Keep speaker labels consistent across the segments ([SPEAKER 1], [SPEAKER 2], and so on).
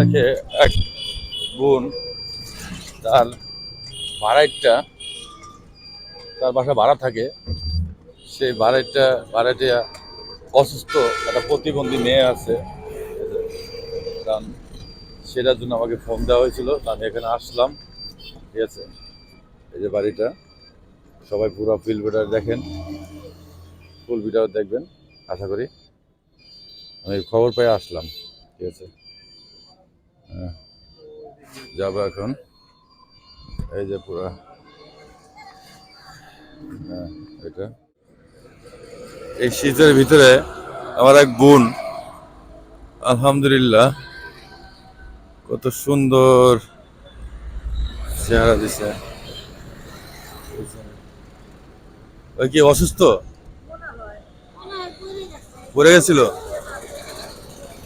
[SPEAKER 1] দেখে এক বোন তার ভাড়াইটটা তার বাসা ভাড়া থাকে। সেই ভাড়াইটটা ভাড়াটিয়া অসুস্থ একটা প্রতিবন্ধী মেয়ে আছে। কারণ সেটার জন্য আমাকে ফোন দেওয়া হয়েছিল। আমি এখানে আসলাম। ঠিক আছে? এই যে বাড়িটা। সবাই পুরো ফিল ভিডিও দেখেন। ফুল ভিডিও দেখবেন। আশা করি আমি খবর পেয়ে আসলাম। ঠিক আছে? যাব এখন। এই যে পুরা। হ্যাঁ এটা। এই শীতের ভিতরে আমার এক বোন, আলহামদুলিল্লাহ, কত সুন্দর চেহারা দিছে। ওই কি অসুস্থ? পড়ে গেছিল?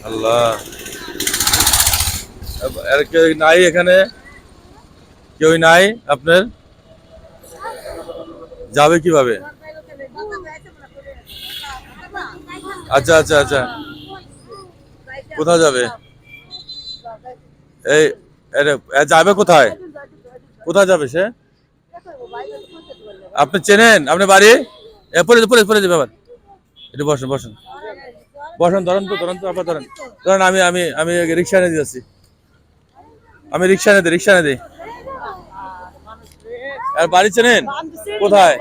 [SPEAKER 1] আল্লাহ। আর কেউ নাই এখানে? কেউ নাই? আপনার? যাবে কীভাবে? আচ্ছা আচ্ছা আচ্ছা। কোথায় যাবে? এই যাবে কোথায়? কোথায় যাবে সে? আপনি চেনেন? আপনি বাড়ি? পরে পরে পরে যাবে আবার। একটু বসেন বসেন। বসেন, ধরেন তো ধরেন তো আবার ধরেন। ধরেন, আমি আমি আমি রিক্সা এনে দিয়েছি আমি রিক্সা দিই রিক্সা দিই আর বাড়ি চেনেন? কোথায়?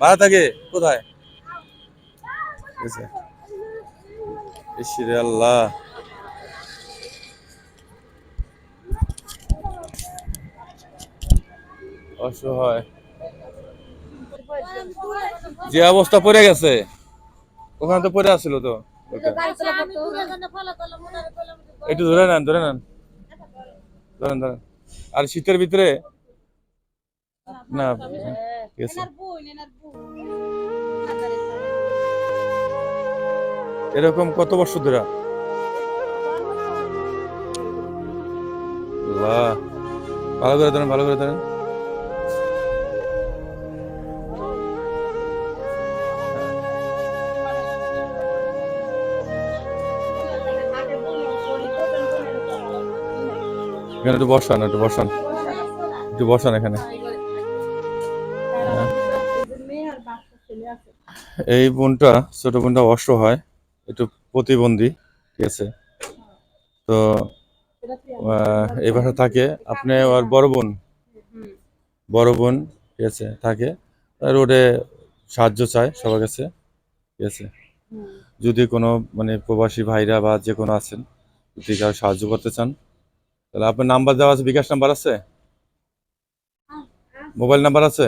[SPEAKER 1] ভাড়া থাকে? কোথায়? আল্লাহ। অসহায়। যে অবস্থা পড়ে গেছে ওখানে তো পড়ে আসছিল তো। একটু ধরে নেন ধরে নেন। ধরেন ধরেন আর শীতের ভিতরে? না। এরকম কত বছর ধরে? ভালো করে ধরেন ভালো করে ধরেন এখানে একটু বসান একটু বসান। একটু বসান এখানে। এই বোনটা, ছোট বোনটা অসহায় একটু প্রতিবন্ধী, ঠিক আছে? তো এই বাসা থাকে। আপনি আর বড় বোন? বড় বোন, ঠিক আছে, থাকে। রোডে সাহায্য চায় সবার কাছে, ঠিক আছে? যদি কোনো মানে প্রবাসী ভাইরা বা যে কোনো আছেন, যদি কারও সাহায্য করতে চান তাহলে আপনার নাম্বার দেওয়া আছে বিকাশ নাম্বার আছে? মোবাইল নাম্বার আছে?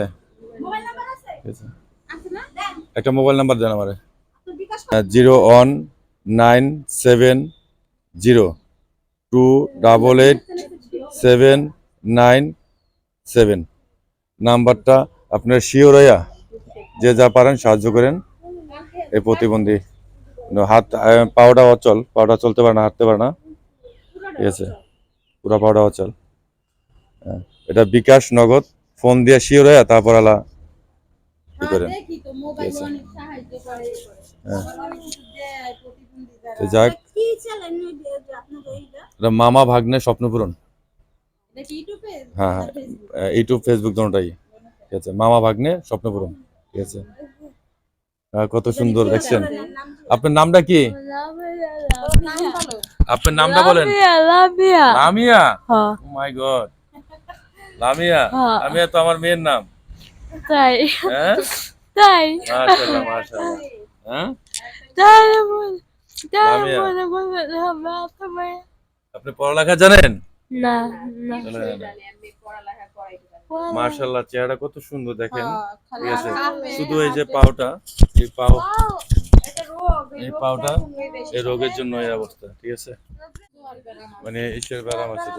[SPEAKER 1] ঠিক আছে। একটা মোবাইল নাম্বার দেন আমারে। Zero one nine seven zero two double eight seven nine seven. নাম্বারটা আপনার হইয়া যে যা পারেন সাহায্য করেন। এই প্রতিবন্ধী। হাত পাওটা অচল। পাওটা চলতে পারে না হাঁটতে পারে না। ঠিক আছে। পুরো পাওটা অচল হ্যাঁ, এটা বিকাশ নগদ ফোন দিয়ে শিওর হইয়া তারপর আলা কি করেন ঠিক আছে। হ্যাঁ। যাক। এটা মামা ভাগ্নে স্বপ্নপূরণ হ্যাঁ হ্যাঁ। ইউটিউব ফেসবুক দুটোটাই। ঠিক আছে মামা ভাগ্নে স্বপ্নপূরণ ঠিক আছে। কত সুন্দর দেখছেন। আপনার নামটা কি? আপনার নামটা বলেন।
[SPEAKER 2] লামিয়া হ্যাঁ।
[SPEAKER 1] My god Lamia?
[SPEAKER 2] হ্যাঁ।
[SPEAKER 1] লামিয়া তো আমার মেয়ের নাম।
[SPEAKER 2] তাই।
[SPEAKER 1] হ্যাঁ?
[SPEAKER 2] তাই।
[SPEAKER 1] মাশাআল্লাহ মাশাআল্লাহ। হ্যাঁ? আপনি পড়ালেখা জানেন?
[SPEAKER 2] না না।
[SPEAKER 1] চেহারা কত সুন্দর দেখেন। ঠিক আছে। শুধু এই যে পাওটা। এই পাও এই পাওটা এই রোগের জন্য এই অবস্থা ঠিক আছে? মানে ঈশ্বর ব্যারাম আছে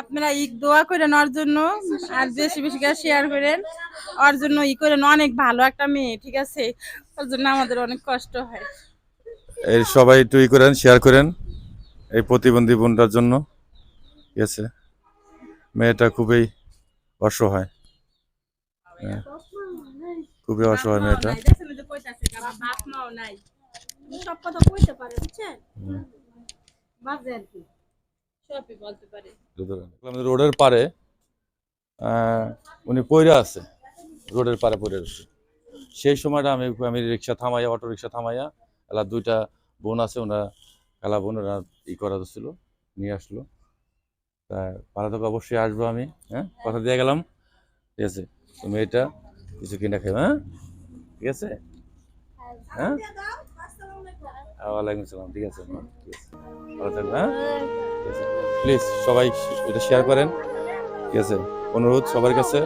[SPEAKER 3] আপনারা ইক দোয়া করেন ওর জন্য আর বেশি বেশি করে শেয়ার করেন। ওর জন্য ই করেন অনেক ভালো একটা মেয়ে ঠিক আছে? ওর জন্য আমাদের অনেক কষ্ট হয়।
[SPEAKER 1] এই সবাই একটু ই করেন শেয়ার করেন এই প্রতিবন্ধী বোনটার জন্য ঠিক আছে? মেয়েটা খুবই অসহায়। হ্যাঁ, খুবই অসহায় মেয়েটা।
[SPEAKER 4] সব কথা কইতে পারে বুঝছেন? বাজে আর কি।
[SPEAKER 3] সবই বলতে পারে।
[SPEAKER 1] আমাদের রোডের পারে উনি পইরা আছে রোডের পারে পড়ে রয়েছে সেই সময়টা আমি আমি রিক্সা থামাইয়া অটো রিক্সা থামাইয়া এলা দুইটা বোন আছে ওনারা খেলা বোন ওরা ই করা ছিল নিয়ে আসলো। তা পাড়া থেকে অবশ্যই আসব আমি হ্যাঁ? কথা দিয়ে গেলাম। ঠিক আছে তুমি এটা কিছু কিনে খাবে হ্যাঁ? ঠিক আছে? হ্যাঁ? ওয়ালাইকুম সালাম, ঠিক আছে ঠিক আছে। ভালো থাকবে হ্যাঁ? ঠিক আছে প্লিজ সবাই এটা শেয়ার করেন, ঠিক আছে? অনুরোধ সবার কাছে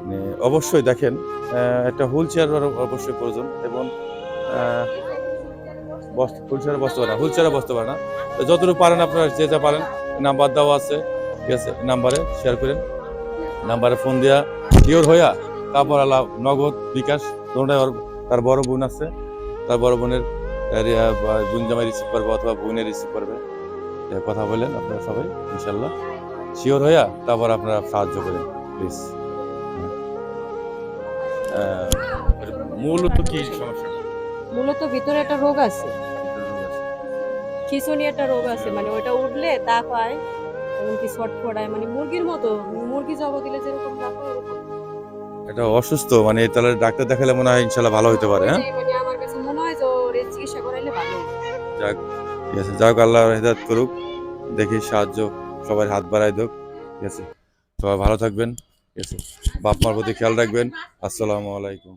[SPEAKER 1] মানে অবশ্যই দেখেন একটা হুইল চেয়ার অবশ্যই প্রয়োজন এবং হুইল চেয়ারে বসতে পারে না, হুইল চেয়ারে বসতে পারে না যতটুকু পারেন আপনারা যে যা পারেন নাম্বার দেওয়া আছে, ঠিক আছে? নাম্বারে শেয়ার করেন। নাম্বারে ফোন দিয়া শিওর হইয়া তারপর আলা নগদ বিকাশ ওর তার বড় বোন আছে, তার বড় বোনের বোন জামাই রিসিভ করবে অথবা বোনের রিসিভ করবে। কথা বলেন আপনারা সবাই ইনশাল্লাহ শিওর হইয়া তারপর আপনারা সাহায্য করেন প্লিজ মূলত কি সমস্যা?
[SPEAKER 5] মূলত ভিতরে একটা রোগ আছে। খিচুনি একটা রোগ আছে মানে ওটা উঠলে দাগ হয় এমনকি ছটফটায় মানে মুরগির মতো মুরগি জব দিলে যেরকম দাগ হয়
[SPEAKER 1] এটা অসুস্থ মানে তাহলে ডাক্তার দেখালে মনে হয় ইনশাল্লাহ ভালো হতে পারে হ্যাঁ?
[SPEAKER 5] মানে আমার কাছে মনে হয় যে ওর চিকিৎসা করাইলে ভালো।
[SPEAKER 1] যাক ঠিক আছে যাক আল্লাহ হেদায়ত করুক দেখি সাহায্য সবাই হাত বাড়াই হোক ঠিক আছে? সবাই ভালো থাকবেন ঠিক আছে? বাপ মার প্রতি খেয়াল রাখবেন আসসালামু আলাইকুম।